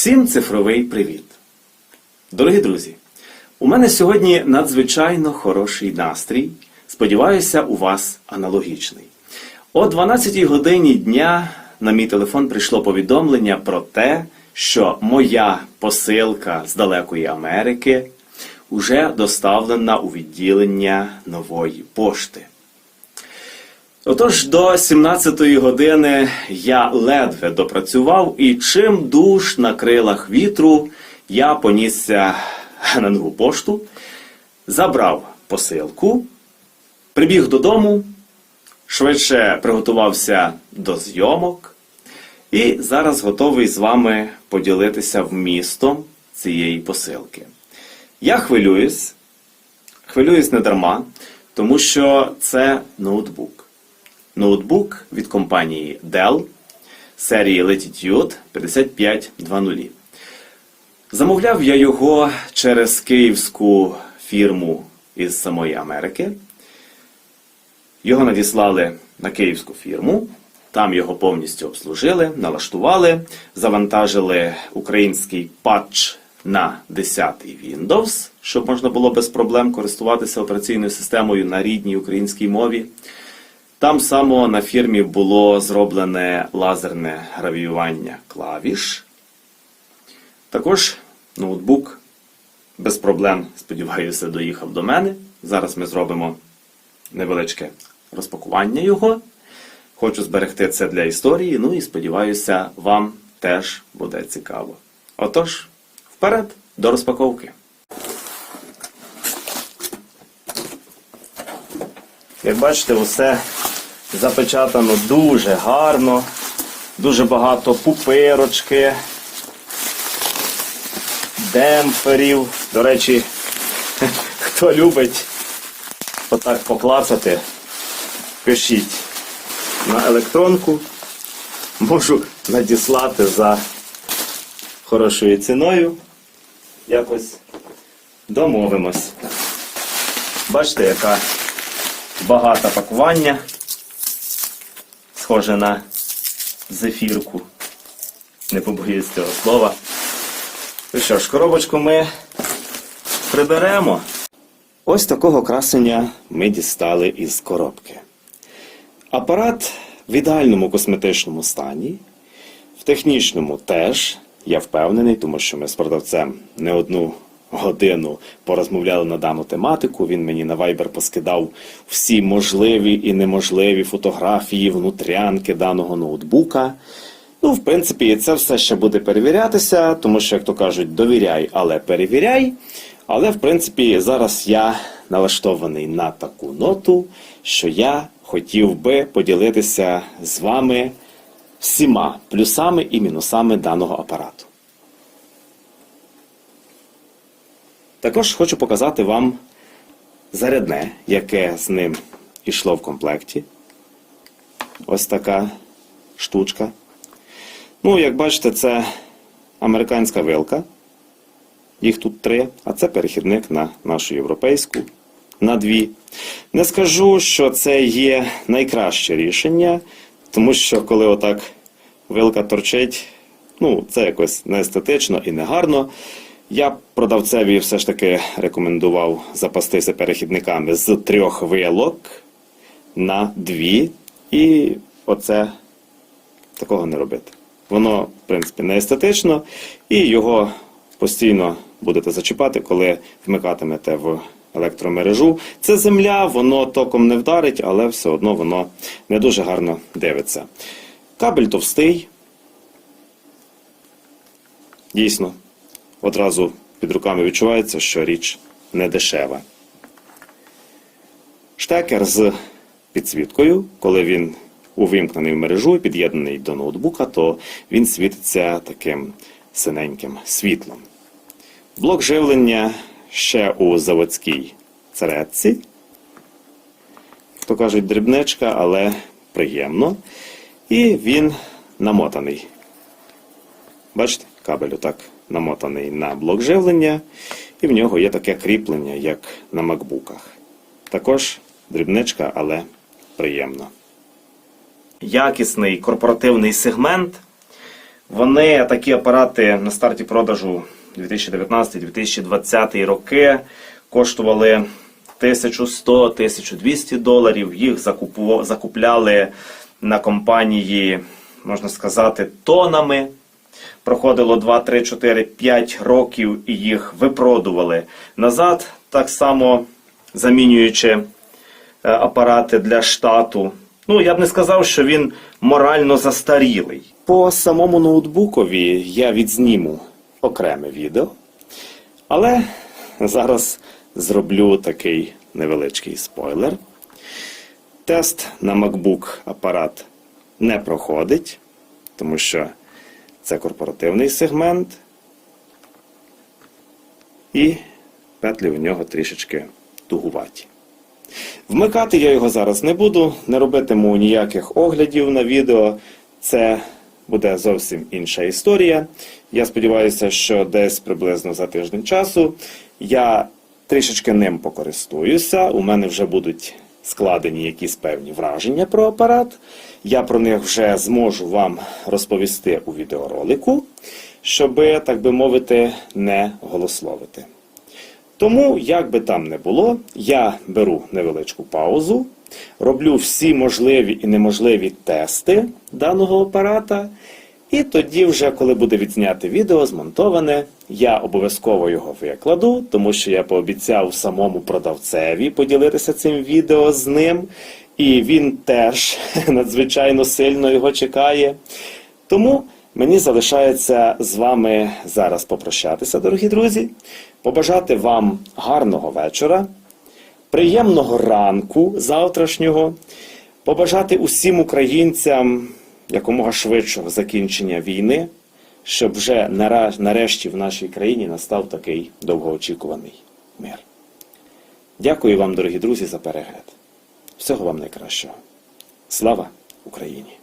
Всім цифровий привіт! Дорогі друзі! У мене сьогодні надзвичайно хороший настрій. Сподіваюся, у вас аналогічний. О 12 годині дня на мій телефон прийшло повідомлення про те, що моя посилка з далекої Америки вже доставлена у відділення нової пошти. Отож, до 17-ї години я ледве допрацював, і чим душ на крилах вітру я понісся на нову пошту, забрав посилку, прибіг додому, швидше приготувався до зйомок, і зараз готовий з вами поділитися вмістом цієї посилки. Я хвилююсь, хвилююсь не дарма, тому що це ноутбук. Ноутбук від компанії Dell серії Latitude 5520. Замовляв я його через київську фірму із самої Америки. Його надіслали на київську фірму. Там його повністю обслужили, налаштували, завантажили український патч на 10-й Windows, щоб можна було без проблем користуватися операційною системою на рідній українській мові. Там само на фірмі було зроблене лазерне гравіювання клавіш. Також ноутбук без проблем, сподіваюся, доїхав до мене. Зараз ми зробимо невеличке розпакування його. Хочу зберегти це для історії, ну і сподіваюся, вам теж буде цікаво. Отож, вперед до розпаковки. Як бачите, усе запечатано дуже гарно, дуже багато пупирочки, демпферів. До речі, хто любить отак поклацати, пишіть на електронку. Можу надіслати за хорошою ціною. Якось домовимось. Бачите, яка багата пакування. Схоже на зефірку. Не побоюсь цього слова. Ну що ж, коробочку ми приберемо. Ось такого красення ми дістали із коробки. Апарат в ідеальному косметичному стані, в технічному теж, я впевнений, тому що ми з продавцем не одну годину порозмовляли на дану тематику. Він мені на Viber поскидав всі можливі і неможливі фотографії внутрянки даного ноутбука. Ну, в принципі, це все ще буде перевірятися, тому що, як то кажуть, довіряй, але перевіряй. Але, в принципі, зараз я налаштований на таку ноту, що я хотів би поділитися з вами всіма плюсами і мінусами даного апарату. Також хочу показати вам зарядне, яке з ним ішло в комплекті. Ось така штучка. Ну, як бачите, це американська вилка. Їх тут три, а це перехідник на нашу європейську. На дві. Не скажу, що це є найкраще рішення, тому що коли отак вилка торчить, ну, це якось не естетично і не гарно. Я продавцеві все ж таки рекомендував запастися перехідниками з трьох вилок на дві. І оце такого не робити. Воно, в принципі, не естетично, і його постійно будете зачіпати, коли вмикатимете в електромережу. Це земля, воно током не вдарить, але все одно воно не дуже гарно дивиться. Кабель товстий. Дійсно, одразу під руками відчувається, що річ не дешева. Штекер з підсвіткою, коли він увімкнений в мережу і під'єднаний до ноутбука, то він світиться таким синеньким світлом. Блок живлення ще у заводській царетці. То кажуть, дрібничка, але приємно. І він намотаний. Бачите, кабель отак намотаний на блок живлення, і в нього є таке кріплення, як на макбуках. Також дрібничка, але приємно. Якісний корпоративний сегмент Вони такі апарати на старті продажу 2019-2020 роки коштували 1100-1200 доларів. Їх закупу- закупляли на компанії, можна сказати, тонами. Проходило 2, 3, 4, 5 років і їх випродували назад, так само замінюючи е, апарати для штату. Ну, я б не сказав, що він морально застарілий. По самому ноутбукові я відзніму окреме відео, але зараз зроблю такий невеличкий спойлер. Тест на MacBook апарат не проходить, тому що це корпоративний сегмент, і петлі у нього трішечки тугуваті. Вмикати я його зараз не буду, не робитиму ніяких оглядів на відео. Це буде зовсім інша історія. Я сподіваюся, що десь приблизно за тиждень часу я трішечки ним покористуюся. У мене вже будуть складені якісь певні враження про апарат. Я про них вже зможу вам розповісти у відеоролику, щоби, так би мовити, не голословити. Тому, як би там не було, я беру невеличку паузу, роблю всі можливі і неможливі тести даного апарата. І тоді, вже, коли буде відзняте відео, змонтоване, я обов'язково його викладу, тому що я пообіцяв самому продавцеві поділитися цим відео з ним. І він теж надзвичайно сильно його чекає. Тому мені залишається з вами зараз попрощатися, дорогі друзі, побажати вам гарного вечора, приємного ранку завтрашнього, побажати усім українцям якомога швидшого закінчення війни, щоб вже нарешті в нашій країні настав такий довгоочікуваний мир. Дякую вам, дорогі друзі, за перегляд. Всього вам найкращого. Слава Україні!